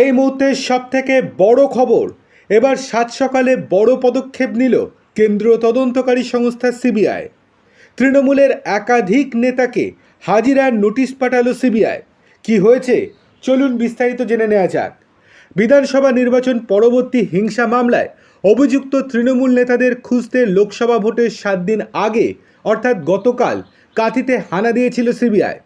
এই মুহূর্তের সব থেকে বড় খবর। এবার সাত সকালে বড় পদক্ষেপ নিল কেন্দ্রীয় তদন্তকারী সংস্থা সিবিআই। তৃণমূলের একাধিক নেতাকে হাজিরার নোটিশ পাঠালো সিবিআই। কি হয়েছে? চলুন বিস্তারিত জেনে নেওয়া যাক। বিধানসভা নির্বাচন পরবর্তী হিংসা মামলায় অভিযুক্ত তৃণমূল নেতাদের খুঁজতে লোকসভা ভোটের সাত দিন আগে, অর্থাৎ গতকাল, কাঁথিতে হানা দিয়েছিল সিবিআই।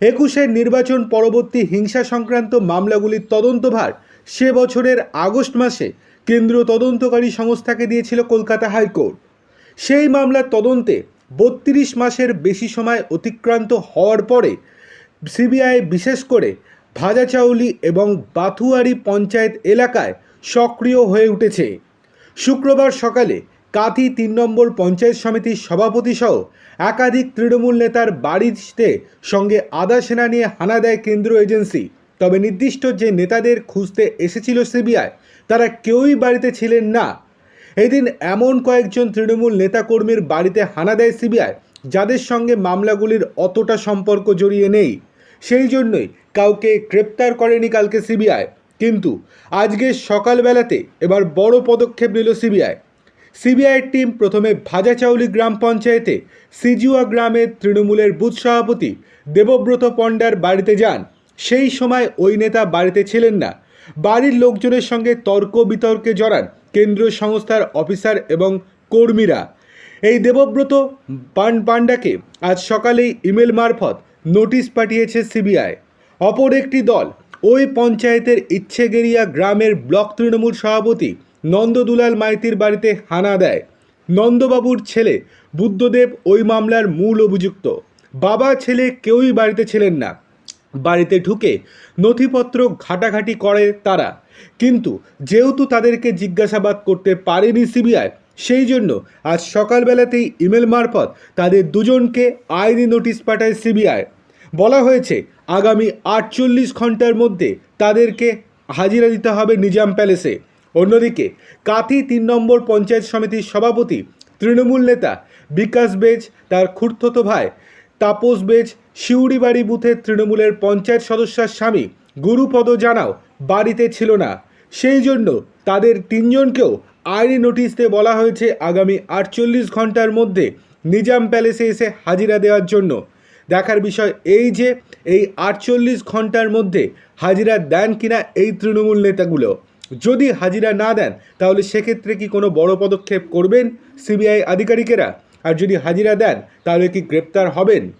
একুশের নির্বাচন পরবর্তী হিংসা সংক্রান্ত মামলাগুলির তদন্তভার সে বছরের আগস্ট মাসে কেন্দ্রীয় তদন্তকারী সংস্থাকে দিয়েছিল কলকাতা হাইকোর্ট। সেই মামলার তদন্তে বত্রিশ মাসের বেশি সময় অতিক্রান্ত হওয়ার পরে সিবিআই বিশেষ করে ভাজাচাউলি এবং বাথুয়ারি পঞ্চায়েত এলাকায় সক্রিয় হয়ে উঠেছে। শুক্রবার সকালে কাথি তিন নম্বর পঞ্চায়েত সমিতির সভাপতি সহ একাধিক তৃণমূল নেতার বাড়িতে সঙ্গে আধা সেনা নিয়ে হানা দেয় কেন্দ্রীয় এজেন্সি। তবে নির্দিষ্ট যে নেতাদের খুঁজতে এসেছিল সিবিআই, তারা কেউই বাড়িতে ছিলেন না। এদিন এমন কয়েকজন তৃণমূল নেতাকর্মীর বাড়িতে হানা দেয় সিবিআই, যাদের সঙ্গে মামলাগুলির অতটা সম্পর্ক জড়িয়ে নেই। সেই জন্যই কাউকে গ্রেপ্তার করেনি কালকে সিবিআই। কিন্তু আজকে সকালবেলাতে এবার বড় পদক্ষেপ নিল সিবিআই। সিবিআই টিম প্রথমে ভাজাচাউলি গ্রাম পঞ্চায়েতে সিজুয়া গ্রামের তৃণমূলের বুথ সভাপতি দেবব্রত পণ্ডার বাড়িতে যান। সেই সময় ওই নেতা বাড়িতে ছিলেন না। বাড়ির লোকজনের সঙ্গে তর্ক বিতর্কে জড়ান কেন্দ্রীয় সংস্থার অফিসার এবং কর্মীরা। এই দেবব্রত পান পাণ্ডাকে আজ সকালেই ইমেল মারফত নোটিশ পাঠিয়েছে সিবিআই। অপর একটি দল ওই পঞ্চায়েতের ইচ্ছেগেরিয়া গ্রামের ব্লক তৃণমূল সভাপতি নন্দদুলাল মাইতির বাড়িতে হানা দেয়। নন্দবাবুর ছেলে বুদ্ধদেব ওই মামলার মূল অভিযুক্ত। বাবা, ছেলে কেউই বাড়িতে ছিলেন না। বাড়িতে ঢুকে নথিপত্র ঘাটাঘাটি করে তারা। কিন্তু যেহেতু তাদেরকে জিজ্ঞাসাবাদ করতে পারেনি সিবিআই, সেই জন্য আজ সকালবেলাতেই ইমেল মারফত তাদের দুজনকে আইনি নোটিশ পাঠায় সিবিআই। বলা হয়েছে, আগামী আটচল্লিশ ঘণ্টার মধ্যে তাদেরকে হাজিরা দিতে হবে নিজাম প্যালেসে। অন্যদিকে, কাথি তিন নম্বর পঞ্চায়েত সমিতির সভাপতি তৃণমূল নেতা বিকাশ বেজ, তার খুর্থতো ভাই তাপস বেজ, শিউড়িবাড়ি বুথের তৃণমূলের পঞ্চায়েত সদস্যার স্বামী গুরুপদ জানাও বাড়িতে ছিল না। সেই জন্য তাদের তিনজনকেও আইনি নোটিশ দিয়ে বলা হয়েছে আগামী আটচল্লিশ ঘণ্টার মধ্যে নিজাম প্যালেসে এসে হাজিরা দেওয়ার জন্য। দেখার বিষয় এই যে, এই আটচল্লিশ ঘণ্টার মধ্যে হাজিরা দেন কিনা এই তৃণমূল নেতাগুলো। যদি হাজিরা না দেন, তাহলে সেক্ষেত্রে কি কোনো বড় পদক্ষেপ করবেন সিবিআই আধিকারিকেরা? আর যদি হাজিরা দেন, তাহলে কি গ্রেপ্তার হবেন?